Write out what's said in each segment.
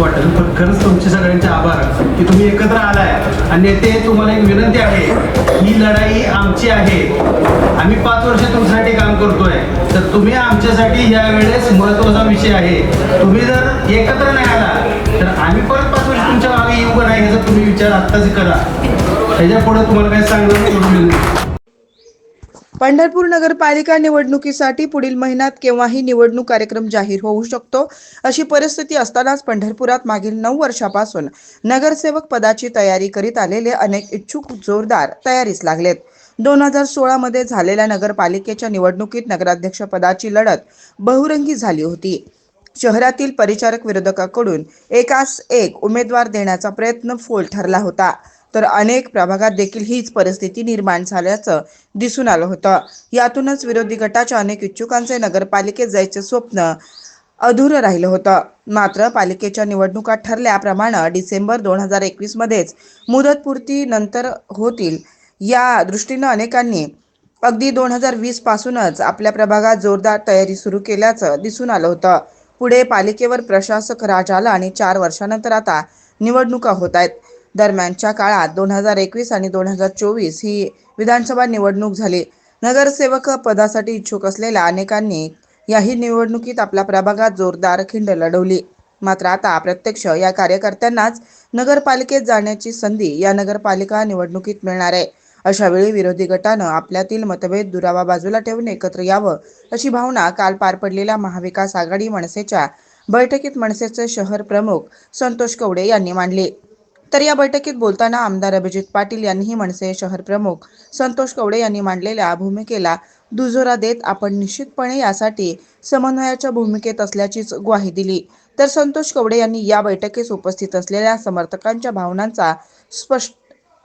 वाटेल पण खरंच तुमचे सगळ्यांचे आभार. की तुम्ही एकत्र आलाय. आणि ते तुम्हाला एक विनंती आहे ही लढाई आमची आहे. आम्ही पाच वर्ष तुमच्यासाठी काम करतोय. तर तुम्ही आमच्यासाठी या वेळेस महत्त्वाचा विषय आहे. तुम्ही जर एकत्र नाही आला तर आम्ही परत पाच वर्ष तुमच्या मागे येऊ का नाही ह्याचा तुम्ही विचार आत्ताच करा. त्याच्या पुढे तुम्हाला काय सांगणार पंढरपूर नगरपालिका निवडणुकीसाठी पुढील महिन्यात केव्हाही निवडणूक कार्यक्रम जाहीर होऊ शकतो? अशी परिस्थिती असतानाच पंढरपुरात मागील नऊ वर्षापासून नगरसेवक पदाची तयारी करीत आलेले अनेक इच्छुक जोरदार तयारीस लागलेत. दोन हजार सोळामध्ये झालेल्या नगरपालिकेच्या निवडणुकीत नगराध्यक्ष पदाची लढत बहुरंगी झाली होती. शहरातील परिचारक विरोधकाकडून एकास एक उमेदवार देण्याचा प्रयत्न फोल ठरला होता. तर अनेक प्रभागात देखील हीच परिस्थिती निर्माण झाल्याचं दिसून आलं होतं. यातूनच विरोधी गटाच्या अनेक इच्छुकांचे नगरपालिकेत जायचे स्वप्न अधुरं राहिलं होतं. मात्र पालिकेच्या निवडणुका ठरल्याप्रमाणे डिसेंबर दोन हजार एकवीसमध्येच मुदतपूर्ती नंतर होतील. या दृष्टीनं अनेकांनी अगदी दोन हजार वीस पासूनच आपल्या प्रभागात जोरदार तयारी सुरू केल्याचं दिसून आलं होतं. पुढे पालिकेवर प्रशासक राज आला आणि चार वर्षानंतर आता निवडणुका होत आहेत. दरम्यानच्या काळात दोन हजार एकवीस आणि दोन हजार चोवीस ही विधानसभा निवडणूक झाली. नगरसेवक पदासाठी इच्छुक असलेल्या अनेकांनी याही निवडणुकीत आपल्या प्रभागात जोरदार खिंड लढवली. मात्र आता प्रत्यक्ष या कार्यकर्त्यांनाच नगरपालिकेत जाण्याची संधी या नगरपालिका निवडणुकीत मिळणार आहे. अशा वेळी विरोधी गटानं आपल्यातील मतभेद दुरावा बाजूला ठेवून एकत्र यावं अशी भावना काल पार पडलेल्या महाविकास आघाडी मनसेच्या बैठकीत मनसेचे शहर प्रमुख संतोष कवडे यांनी मांडली. तर या बैठकीत बोलताना आमदार अभिजित पाटील यांनीही मनसे शहर प्रमुख संतोष कवडे यांनी मांडलेल्या भूमिकेला दुजोरा देत आपण निश्चितपणे यासाठी समन्वयाच्या भूमिकेत असल्याचीच ग्वाही दिली. तर संतोष कवडे यांनी या बैठकीस उपस्थित असलेल्या समर्थकांच्या भावनांचा स्पष्ट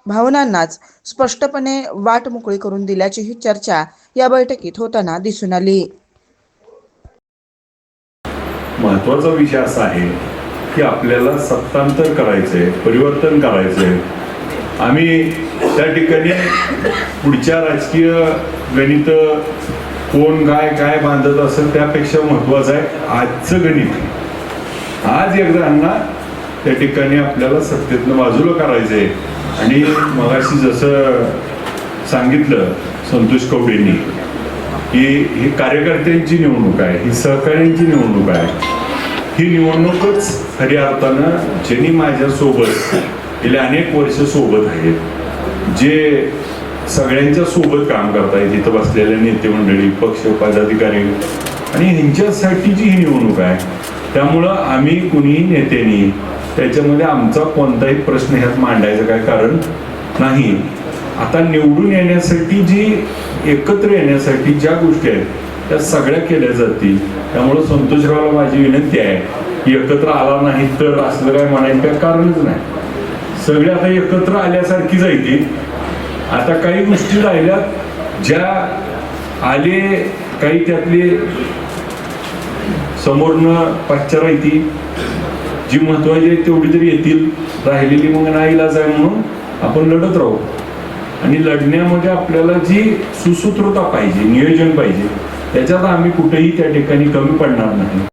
भावनांनाच स्पष्टपणे वाट मोकळी करून दिल्याचीही चर्चा या बैठकीत होताना दिसून आली. महत्त्वाचा विषय असा आहे की आपल्याला सत्तांतर करायचंय परिवर्तन करायचंय. आम्ही त्या ठिकाणी पुढच्या राजकीय गणित कोण काय काय बांधत असेल त्यापेक्षा महत्वाचं आहे आजचं गणित. आज एकदा त्या ठिकाणी आपल्याला सत्तेतनं बाजूला करायचंय. आणि मगाशी जसं सांगितलं संतोष कवडेंनी की ही कार्यकर्त्यांची निवडणूक आहे ही सहकार्यांची निवडणूक आहे. ही निवडणूकच खऱ्या अर्थानं ज्यांनी माझ्यासोबत गेले अनेक वर्ष सोबत आहेत जे सगळ्यांच्या सोबत काम करतायत इथं बसलेल्या नेते मंडळी पक्ष पदाधिकारी आणि ह्यांच्यासाठी जी ही निवडणूक आहे त्यामुळं आम्ही कुणीही नेत्यांनी त्याच्यामध्ये आमचा कोणताही प्रश्न ह्यात मांडायचं काय कारण नाही. आता निवडून येण्यासाठी जी एकत्र येण्यासाठी ज्या गोष्टी आहेत त्या सगळ्या केल्या जातील. त्यामुळं संतोषरावला माझी विनंती आहे की एकत्र आला नाही तर असलं काय म्हणायचं काय कारणच नाही. सगळे आता एकत्र आल्यासारखी जायतील आता काही गोष्टी राहिल्या ज्या आले काही त्यातले समोरनं पाश्चरायती जी महत्वाची आहे तेवढी तरी येतील. राहिलेली मग नाईलाज आहे म्हणून आपण लढत राहू. आणि लढण्यामध्ये आपल्याला जी सुसूत्रता पाहिजे नियोजन पाहिजे त्याच्यात आम्ही कुठेही त्या ठिकाणी कमी पडणार नाही.